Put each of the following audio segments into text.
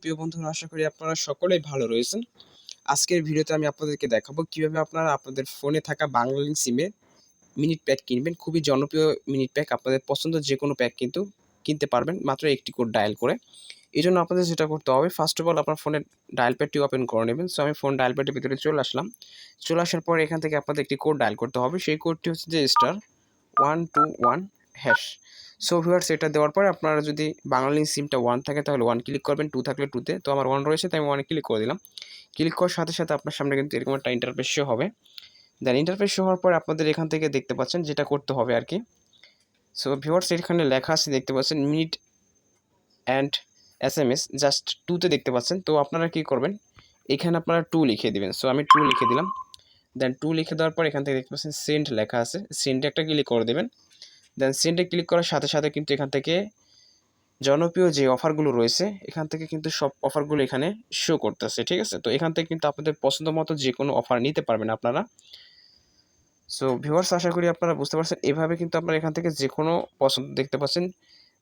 প্রিয় বন্ধুরা, আশা করি আপনারা সকলেই ভালো রয়েছেন। আজকের ভিডিওতে আমি আপনাদেরকে দেখাবো কীভাবে আপনারা আপনাদের ফোনে থাকা বাংলালিংক সিমে মিনিট প্যাক কিনবেন। খুবই জনপ্রিয় মিনিট প্যাক, আপনাদের পছন্দ যে কোনো প্যাক কিন্তু কিনতে পারবেন, মাত্র একটি কোড ডায়াল করে। এই জন্য আপনাদের যেটা করতে হবে ফার্স্ট অফ অল আপনার ফোনের ডায়াল প্যাডটি ওপেন করে নেবেন। সো আমি ফোন ডায়াল প্যাডের ভিতরে চলে আসলাম। চলে আসার পর এখান থেকে আপনাদের একটি কোড ডায়াল করতে হবে। সেই কোডটি হচ্ছে যে star one two one hash so viewers এটা দেওয়ার পরে আপনারা যদি বাঙালি সিমটা ওয়ান থাকে, তাহলে ওয়ান ক্লিক করবেন টু থাকলে টুতে তো। আমার ওয়ান রয়েছে, তাই আমি ওয়ানে ক্লিক করে দিলাম। ক্লিক করার সাথে সাথে আপনার সামনে কিন্তু এরকম একটা ইন্টারফেস শো হবে। দেন ইন্টারফেস শো হওয়ার পরে আপনাদের এখান থেকে দেখতে পাচ্ছেন যেটা করতে হবে আর কি। সো ভিউয়ার্স এখানে লেখা আছে, দেখতে পাচ্ছেন minute and S M S just টুতে দেখতে পাচ্ছেন। তো আপনারা কী করবেন, এখানে আপনারা টু লিখে দিবেন। সো আমি টু লিখে দিলাম। দেন টু লিখে দেওয়ার পর এখান থেকে দেখতে পাচ্ছেন সেন্ট লেখা আছে। সেন্টে একটা ক্লিক করে দেবেন। দেন সেন্ডে ক্লিক করার সাথে সাথে কিন্তু এখান থেকে জনপ্রিয় যে অফারগুলো রয়েছে, এখান থেকে কিন্তু সব অফারগুলো এখানে শো করতেছে, ঠিক আছে? তো এখান থেকে কিন্তু আপনাদের পছন্দ মতো যে কোনো অফার নিতে পারবেন আপনারা। সো ভিউয়ার্স আশা করি আপনারা বুঝতে পারছেন, এভাবে কিন্তু আপনারা এখান থেকে যে কোনো পছন্দ দেখতে পাচ্ছেন।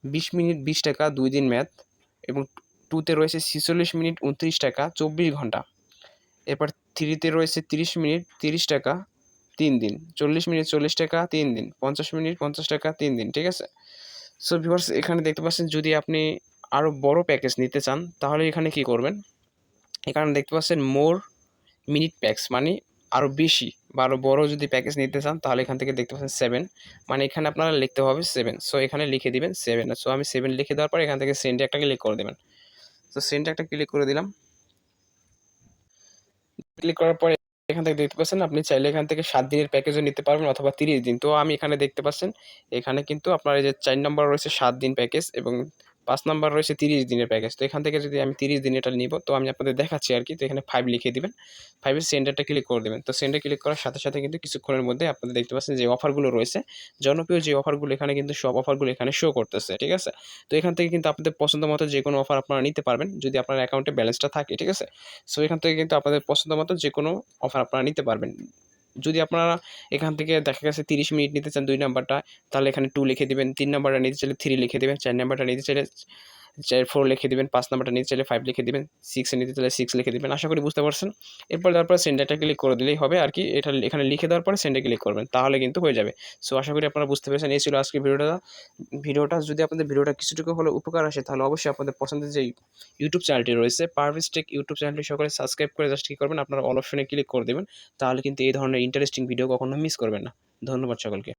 বিশ মিনিট, বিশ টাকা, দুই দিন ম্যাথ এবং টুতে রয়েছে ছিচল্লিশ মিনিট, উনত্রিশ টাকা, চব্বিশ ঘণ্টা। এরপর থ্রিতে রয়েছে তিরিশ মিনিট, তিরিশ টাকা তিন দিন। চল্লিশ মিনিট চল্লিশ টাকা, তিন দিন। পঞ্চাশ মিনিট পঞ্চাশ টাকা, তিন দিন, ঠিক আছে? সো ভিউয়ার্স এখানে দেখতে পাচ্ছেন, যদি আপনি আরও বড় প্যাকেজ নিতে চান, তাহলে এখানে কি করবেন? এখানে দেখতে পাচ্ছেন মোর মিনিট প্যাক্স মানে আরও বেশি বা আরও বড়ো যদি প্যাকেজ নিতে চান, তাহলে এখান থেকে দেখতে পাচ্ছেন সেভেন মানে এখানে আপনারা লিখতে হবে সেভেন সো এখানে লিখে দিবেন সেভেন সো আমি সেভেন লিখে দেওয়ার পর এখান থেকে সেন্টে একটা ক্লিক করে দেবেন। তো সেন্টে একটা ক্লিক করে দিলাম। ক্লিক করার পরে এখান থেকে দেখতে পাচ্ছেন, আপনি চাইলে এখান থেকে সাত দিনের প্যাকেজও নিতে পারবেন অথবা তিরিশ দিন। তো আমি এখানে দেখতে পাচ্ছেন, এখানে কিন্তু আপনার এই যে চার নম্বর রয়েছে সাত দিন প্যাকেজ এবং পাঁচ নাম্বার রয়েছে তিরিশ দিনের প্যাকেজ তো এখান থেকে যদি আমি তিরিশ দিন এটা নিব, তো আমি আপনাদের দেখাচ্ছি আর কি। তো এখানে ফাইভ লিখে দিবেন। ফাইভের সেন্টারটা ক্লিক করে দেবেন। তো সেন্টার ক্লিক করার সাথে সাথে কিন্তু কিছুক্ষণের মধ্যে আপনাদের দেখতে পাচ্ছেন যে অফারগুলো রয়েছে। জনপ্রিয় যে অফারগুলো এখানে কিন্তু সব অফারগুলো এখানে শো করতেছে, ঠিক আছে? তো এখান থেকে কিন্তু আপনাদের পছন্দ মতো যে কোনো অফার আপনারা নিতে পারবেন, যদি আপনার অ্যাকাউন্টে ব্যালেন্সটা থাকে, ঠিক আছে? সো এখান থেকে কিন্তু আপনাদের পছন্দ মতো যে কোনো অফার আপনারা নিতে পারবেন। যদি আপনারা এখান থেকে দেখা গেছে তিরিশ মিনিট নিতে চান দুই নাম্বারটা, তাহলে এখানে টু লিখে দেবেন। তিন নাম্বারটা নিতে চাইলে থ্রি লিখে দেবেন, চার নাম্বারটা নিতে চাইলে চার ফোর লিখে দেবেন, পাঁচ নাম্বারটা নিতে চাইলে ফাইভ লিখে দেবেন সিক্সে নিতে চাইলে সিক্স লিখে দেবেন, আশা করি বুঝতে পারছেন। এরপর তারপরে সেন্টারটা ক্লিক করে দিলেই হবে, আর কি এটা এখানে লিখে দেওয়ার পরে সেন্ডে ক্লিক করবেন, তাহলে কিন্তু হয়ে যাবে। সো আশা করি আপনারা বুঝতে পেরেছেন, এই ছিল আজকে ভিডিওটা। ভিডিওটা যদি আপনাদের ভিডিওটা কিছুটুকু হলে উপকার আসে, তাহলে অবশ্যই আপনাদের পছন্দের যে ইউটিউব চ্যানেলটি রয়েছে পারভিস টেক ইউটিউব চ্যানেলটি সকলে সাবস্ক্রাইব করে জাস্ট কী করবেন, আপনারা অল অপশনে ক্লিক করে দেবেন, তাহলে কিন্তু এই ধরনের ইন্টারেস্টিং ভিডিও কখনো মিস করবেন না। ধন্যবাদ সকলকে।